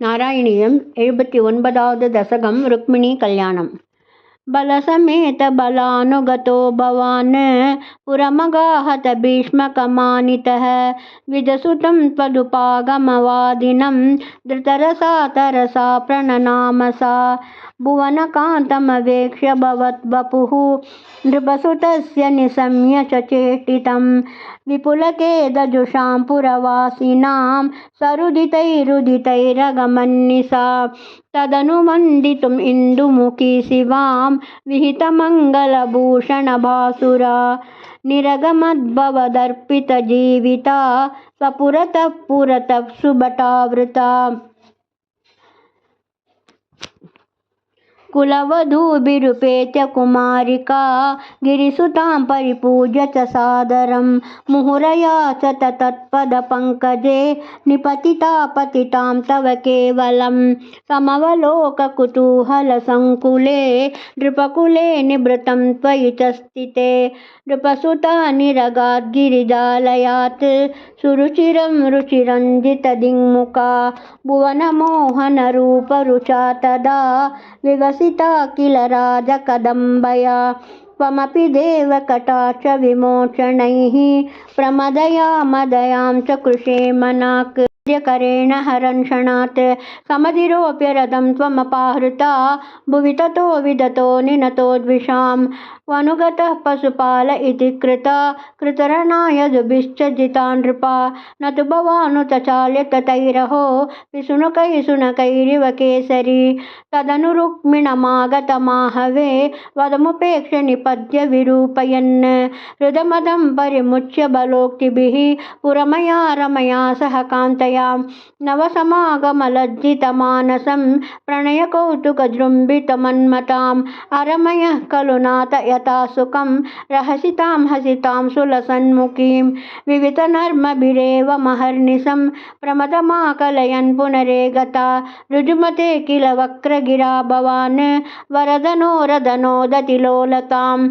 நாராயணியம் எழுபத்தி ஒன்பதாவது தசகம் ருக்மிணி கல்யாணம். बलसमेत बलानुगतो भवान् पुरमगाहत भीष्मकमानितः। विदसुतं त्वदुपागमवादिनं धृतरसा तरसा प्रणनाम सा भुवनकान्तमवेक्ष्य भवद्वपुः नृपसुतस्य निशम्य चेष्टितं विपुलकेदजुषां पुरवासिनां। सरुदितैरुदितैरगमन्निसा। तदनुवन्दितुम् इन्दुमुखी शिवां विहितमङ्गलभूषणभासुरा निरगमद्भवदर्पितजीविता स्वपुरतः पुरतः सुभटावृता कुलवधूभिरुपेत्य कुमारिका गिरिसुतां परिपूज्य च सादरं मुहुरया च तत्पदपङ्कजे निपतिता पतितां तव केवलं समवलोककुतूहलसङ्कुले नृपकुले निभृतं त्वयि च स्थिते नृपसुता निरगाद्गिरिजालयात् सुरुचिरं रुचिरञ्जितदिङ्मुखा भुवनमोहनरूपरुचा तदा विवसिता किल राजकदम्बया त्वमपि देवकटाक्षविमोचनैः प्रमदया मदयां च कृशे मनाक् करेण हरन्षणात् समधिरोप्य रथं त्वमपाहृता भुवि ततो विदतो निनतोद्विषां वनुगतः पशुपाल इति कृता कृतरणाय दुभिश्च जिता नृपा न तु भवानुत चाल्य ततैरहो विसुनकैः सुनकैरिव केसरी तदनुरुक्मिणमागतमाहवे वदमुपेक्ष्य निपद्य विरूपयन् हृदमदं परिमुच्य बलोक्तिभिः पुरमया रमया सह कान्तया नवसमागमलज्जितमानसं प्रणयकौतुकजृम्भितमन्मताम् अरमयः खलु नाथ यथा सुखं रहसितां हसितां सुलसन्मुखीं विवितनर्मभिरेव महर्निशं प्रमदमाकलयन् पुनरेगता ऋजुमते किल वक्रगिरा भवान् वरदनोरदनोदतिलोलताम्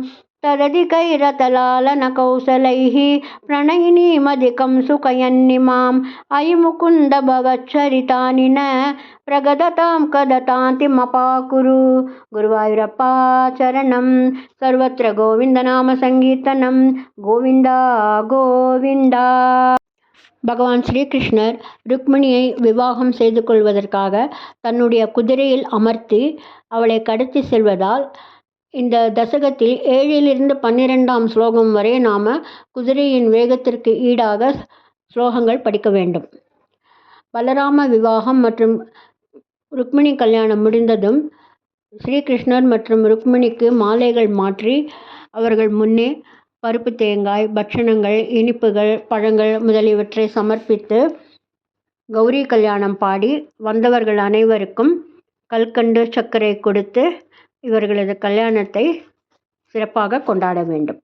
तरदिकैरतलालनकौसलैः प्रणयिनीमधिकं सुखयन्निमां अयि मुकुन्दभवच्छरितानि न प्रगदतां कदतान्तिमपाकुरु गुरुवायुरप्पा चरणं सर्वत्र गोविन्दनामसङ्कीर्तनं गोविन्दा गोविन्दा பகவான் ஸ்ரீகிருஷ்ணர் ருக்மிணியை விவாகம் செய்து கொள்வதற்காக தன்னுடைய குதிரையில் அமர்த்தி அவளை கடத்தி செல்வதால் இந்த தசகத்தில் ஏழிலிருந்து பன்னிரெண்டாம் ஸ்லோகம் வரை நாம் குதிரையின் வேகத்திற்கு ஈடாக ஸ்லோகங்கள் படிக்க வேண்டும். பலராம விவாகம் மற்றும் ருக்மிணி கல்யாணம் முடிந்ததும் ஸ்ரீகிருஷ்ணர் மற்றும் ருக்மிணிக்கு மாலைகள் மாற்றி அவர்கள் முன்னே பருப்பு தேங்காய் பட்சணங்கள் இனிப்புகள் பழங்கள் முதலியவற்றை சமர்ப்பித்து கௌரி கல்யாணம் பாடி வந்தவர்கள் அனைவருக்கும் கல்கண்டு சர்க்கரை கொடுத்து இவர்களது கல்யாணத்தை சிறப்பாக கொண்டாட வேண்டும்.